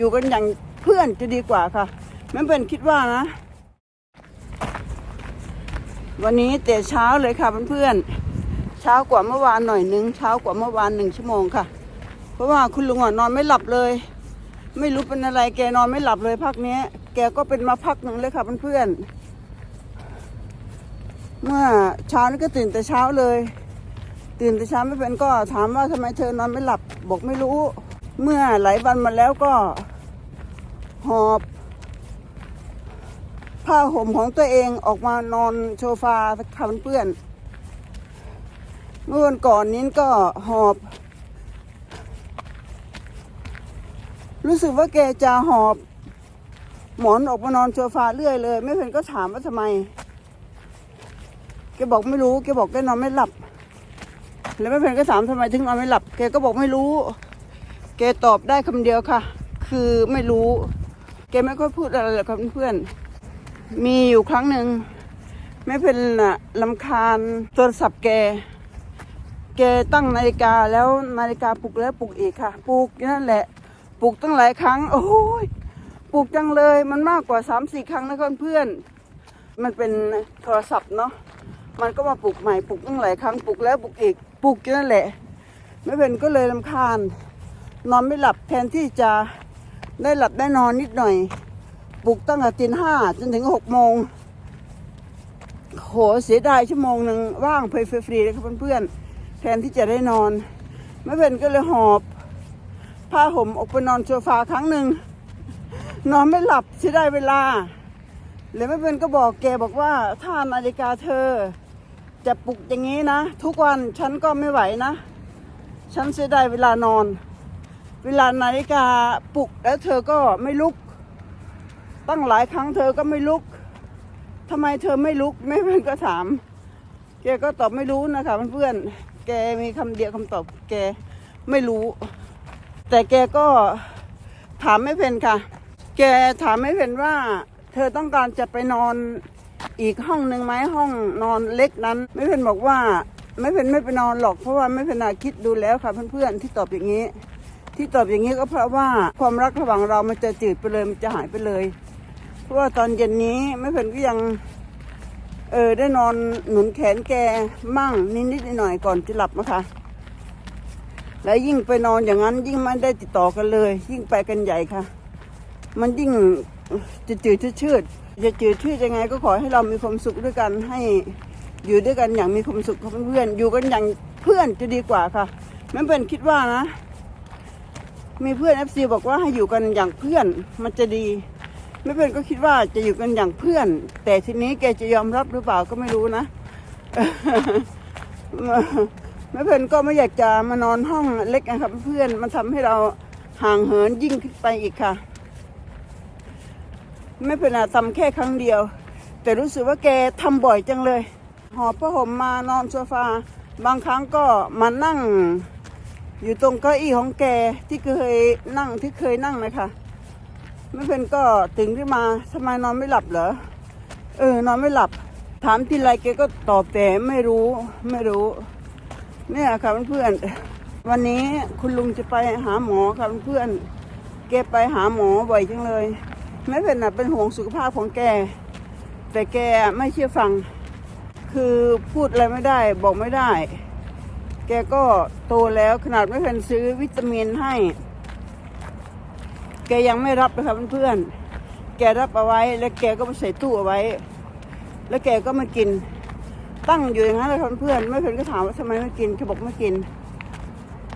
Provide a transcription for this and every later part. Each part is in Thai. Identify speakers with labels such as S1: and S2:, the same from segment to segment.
S1: อยู่กันอย่างเพื่อนจะดีกว่าค่ะแม่เป็นคิดว่านะ วันนี้แต่เช้าเลยค่ะเพื่อนๆเช้ากว่าเมื่อวานหน่อยนึงเช้ากว่าเมื่อวานหนึ่งชั่วโมงค่ะ เพราะว่าคุณลุงอะนอนไม่หลับเลย ไม่รู้เป็นอะไรแกนอนไม่หลับเลยพักนี้แกก็เป็นมาพักหนึ่งเลยค่ะเพื่อนๆเมื่อเช้านี้ก็ตื่นแต่เช้าเลย ตื่นแต่เช้าไม่เป็นก็ถามว่าทำไมเธอนอนไม่หลับบอกไม่รู้ เมื่อหลายวันมาแล้วก็หอบผ้าห่มของตัวเองออกมานอนโซฟาค่ะเพื่อน เมื่อวันก่อนนี้ก็หอบ รู้สึกว่าแกจะหอบ หมอนออกมานอนโซฟาเรื่อยเลย ไม่เป็นก็ถามว่าทำไม แกบอกไม่รู้ แกบอกแกนอนไม่หลับ แล้วไม่เป็นก็ถามทำไมถึงนอนไม่หลับ แกก็บอกไม่รู้ แกตอบได้คำเดียวค่ะ คือไม่รู้ แกไม่ค่อยพูดอะไรหรอกครับเพื่อน มีอยู่ครั้งหนึ่งไม่เป็นนะลำคาญโทรศัพท์แก แกตั้งนาฬิกาแล้วนาฬิกาปลุกแล้วปลุกอีกค่ะ ปลุกนั่นแหละ ปลุกตั้งหลายครั้ง โอ้ยปลุกจังเลย มันมากกว่าสามสี่ครั้งนะครับเพื่อน มันเป็นโทรศัพท์เนาะ มันก็มาปลุกใหม่ปลุกตั้งหลายครั้งปลุกแล้วปลุกอีกปลุกอยู่นั่นแหละ ไม่เป็นก็เลยลำคาญ นอนไม่หลับแทนที่จะได้หลับได้นอนนิดหน่อยปลุกตั้งแต่ตีห้าจนถึงหกโมงโหเสียดายชั่วโมงหนึ่งว่างเพลฟรีๆเลยครับเพื่อนๆแทนที่จะได้นอนไม่เป็นก็เลยหอบผ้าห่มออกไปนอนโซฟาครั้งหนึ่งนอนไม่หลับเสียดายเวลาแล้วไม่เป็นก็บอกแกบอกว่าถ้านาฬิกาเธอ จะปลุกอย่างนี้นะ ทุกวันฉันก็ไม่ไหวนะ ฉันเสียดายเวลานอน เวลานาฬิกาปลุกแล้วเธอก็ไม่ลุก ตั้งหลายครั้งเธอก็ไม่ลุกทำไมเธอไม่ลุกไม่เป็นก็ถาม แกก็ตอบไม่รู้นะคะเพื่อนๆแกมีคำเดียวคำตอบแกไม่รู้ แต่แกก็ถามไม่เป็นค่ะ แกถามไม่เป็นว่า เธอต้องการจะไปนอนอีกห้องหนึ่งไหมห้องนอนเล็กนั้น ไม่เป็นบอกว่าไม่เป็นไม่ไปนอนหรอกเพราะว่าไม่เป็นนาคิดดูแล้วค่ะเพื่อนๆที่ตอบอย่างนี้ ที่ตอบอย่างนี้ก็เพราะว่าความรักระหว่างเรามันจะจืดไปเลยมันจะหายไปเลย เพราะว่าตอนเย็นนี้ไม่เป็นก็ยังเออได้นอนหนุนแขนแกมั่งนิดๆหน่อยๆก่อนจะหลับนะคะแล้วยิ่งไปนอนอย่างนั้นยิ่งไม่ได้ติดต่อกันเลย ยิ่งไปกันใหญ่ค่ะ มันยิ่งจะจืดชืดจะจืดชืดยังไงก็ขอให้เรามีความสุขด้วยกันให้อยู่ด้วยกันอย่างมีความสุขกับเพื่อนๆอยู่กันอย่างเพื่อนจะดีกว่าค่ะแม่เป็นคิดว่านะ มีเพื่อนเอฟซีบอกว่าให้อยู่กันอย่างเพื่อนมันจะดี ไม่เป็นก็คิดว่าจะอยู่กันอย่างเพื่อน แต่ทีนี้แกจะยอมรับหรือเปล่าก็ไม่รู้นะไม่เป็นก็ไม่อยากจะมานอนห้องเล็กนะครับ เพื่อนมันทำให้เราห่างเหินยิ่งขึ้นไปอีกค่ะ ไม่เป็นอะทำแค่ครั้งเดียว แต่รู้สึกว่าแกทำบ่อยจังเลย หอบผ้าห่มมานอนโซฟา บางครั้งก็มานั่ง อยู่ตรงเก้าอี้ของแกที่เคยนั่งที่เคยนั่งนะคะไม่เป็นก็ตื่นขึ้นมาทำไมนอนไม่หลับเหรอเออนอนไม่หลับ ถามทีไรแกก็ตอบแต่ไม่รู้ไม่รู้ เนี่ยค่ะเพื่อนๆวันนี้คุณลุงจะไปหาหมอค่ะเพื่อนๆแกไปหาหมอบ่อยจังเลย ไม่เป็นนะเป็นห่วงสุขภาพของแก แต่แกไม่เชื่อฟัง คือพูดอะไรไม่ได้บอกไม่ได้ แกก็โตแล้วขนาดไม่เป็นซื้อวิตามินให้ แกยังไม่รับเลยค่ะเพื่อนๆแกรับเอาไว้ แล้วแกก็ไปใส่ตู้เอาไว้ แล้วแกก็มากิน ตั้งอยู่อย่างนั้นเลยค่ะเพื่อนๆไม่เพนก็ถามว่าทำไมไม่กินแกบอกไม่กิน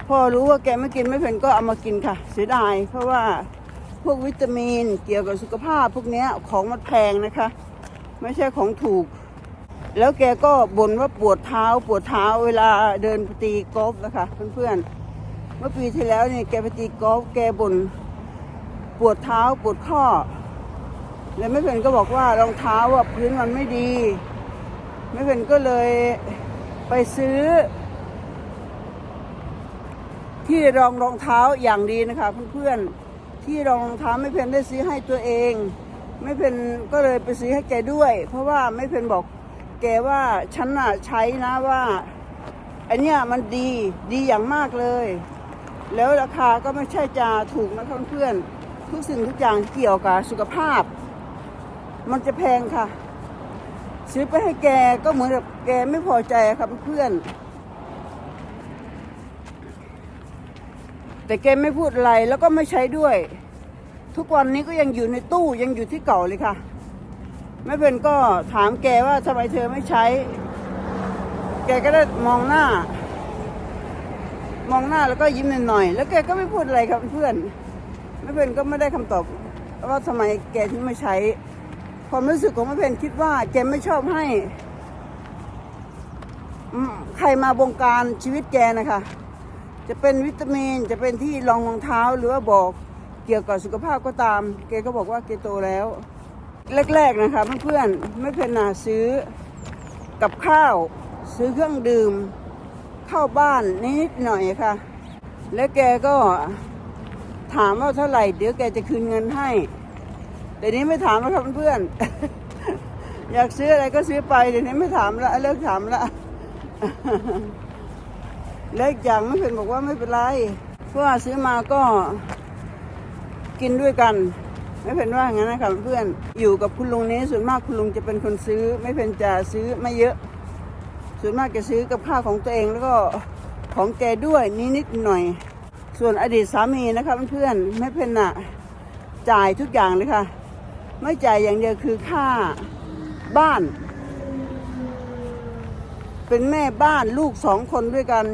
S1: พอรู้ว่าแกไม่กินไม่เพ่นก็เอามากินค่ะ เสียดาย เพราะว่าพวกวิตามินเกี่ยวกับสุขภาพพวกนี้ของมันแพงนะคะ ไม่ใช่ของถูก แล้วแกก็บ่นว่าปวดเท้าปวดเท้าเวลาเดินปตีกอล์ฟนะคะเพื่อนๆเมื่อปีที่แล้วเนี่ยแกไปตีกอล์ฟแกบ่นปวดเท้าปวดข้อแล้วแม่เพนก็บอกว่ารองเท้าอะพื้นมันไม่ดีแม่เพนก็เลยไปซื้อ ที่รองรองเท้าอย่างดีนะคะเพื่อนๆที่รองรองเท้าแม่เพนได้ซื้อให้ตัวเองแม่เพนก็เลยไปซื้อให้แกด้วย เพราะว่าแม่เพนบอก แกว่าฉันน่ะใช้นะว่าอันเนี้ยมันดีดีอย่างมากเลย แล้วราคาก็ไม่ใช่จะถูกนะเพื่อนๆทุกสิ่งทุกอย่างเกี่ยวกับสุขภาพ มันจะแพงค่ะ ซื้อไปให้แกก็เหมือนกับแกไม่พอใจครับเพื่อน แต่แกไม่พูดอะไรแล้วก็ไม่ใช้ด้วย ทุกวันนี้ก็ยังอยู่ในตู้ยังอยู่ที่เก่าเลยค่ะ แม่เป็นก็ถามแกว่าทำไมเธอไม่ใช้ แกก็ได้มองหน้า มองหน้าแล้วก็ยิ้มหน่อยๆแล้วแกก็ไม่พูดอะไรครับเพื่อนแม่เป็นก็ไม่ได้คำตอบว่าทำไมแกถึงไม่ใช้ ความรู้สึกของแม่เพนคิดว่าแกไม่ชอบให้ใครมาบงการชีวิตแกนะคะ จะเป็นวิตามินจะเป็นที่รองรองเท้าหรือว่าบอกเกี่ยวกับสุขภาพก็ตาม แกก็บอกว่าแกโตแล้ว แรกๆนะคะเพื่อนๆไม่เพนนาซื้อกับข้าว ซื้อเครื่องดื่ม เข้าบ้านนิดหน่อยค่ะ แล้วแกก็ถามว่าเท่าไหร่เดี๋ยวแกจะคืนเงินให้ แต่นี้ไม่ถามแล้วครับเพื่อนๆอยากซื้ออะไรก็ซื้อไปเดี๋ยวนี้ไม่ถามละเลิกถามละแล้วอีกอย่างไม่เป็นบอกว่าไม่เป็นไรเพราะว่าซื้อมาก็กินด้วยกัน ไม่เป็นว่างั้นนะครับเพื่อนอยู่กับคุณลุงนี้ส่วนมากคุณลุงจะเป็นคนซื้อ ไม่เป็นจะซื้อไม่เยอะ ส่วนมากจะซื้อกับข้าวของตัวเองแล้วก็ของแกด้วยนิดนิดหน่อย ส่วนอดีตสามีนะครับเพื่อนไม่เป็นน่ะจ่ายทุกอย่างเลยค่ะไม่จ่ายอย่างเดียวคือค่าบ้าน เป็นแม่บ้านลูกสองคนด้วยกัน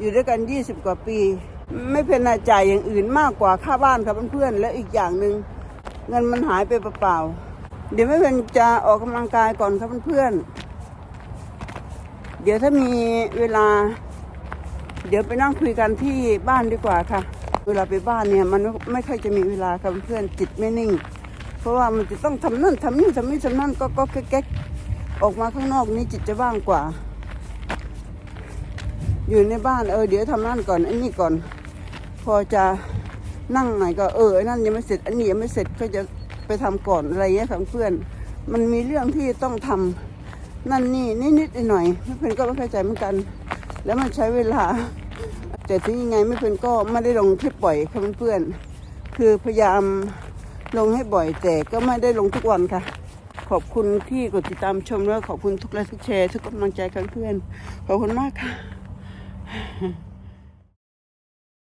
S1: อยู่ด้วยกันยี่สิบกว่าปี ไม่เป็นน่ะจ่ายอย่างอื่นมากกว่าค่าบ้านครับเพื่อนๆและอีกอย่างหนึ่ง เงินมันหายไปเปล่าๆ เดี๋ยวไม่เป็นจะออกกำลังกายก่อนครับเพื่อนๆ เดี๋ยวถ้ามีเวลา เดี๋ยวไปนั่งคุยกันที่บ้านดีกว่าค่ะ เวลาไปบ้านเนี่ยมันไม่ค่อยจะมีเวลาค่ะเพื่อนจิตไม่นิ่ง เพราะว่ามันจะต้องทำนั่นทำนี่ทำนี่ทำนั่นก็ก็แก๊กออกมาข้างนอกนี่จิตจะว่างกว่า อยู่ในบ้านเออเดี๋ยวทำนั่นก่อนอันนี้ก่อน พอจะ นั่งหน่อยก็เออไอ้นั่นยังไม่เสร็จ อันนี้ยังไม่เสร็จก็จะไปทำก่อนอะไรเงี้ยค่ะเพื่อน มันมีเรื่องที่ต้องทำนั่นนี่นิดๆหน่อยๆไม่เป็นก็ไม่เข้าใจเหมือนกัน แล้วมันใช้เวลา แต่ถึงยังไงไม่เป็นก็ไม่ได้ลงที่ปล่อยค่ะเพื่อนคือพยายามลงให้บ่อยแต่ก็ไม่ได้ลงทุกวันค่ะ ขอบคุณที่กดติดตามชมแล้วขอบคุณทุกไลค์ทุกแชร์ทุกกำลังใจค่ะเพื่อนขอบคุณมากค่ะ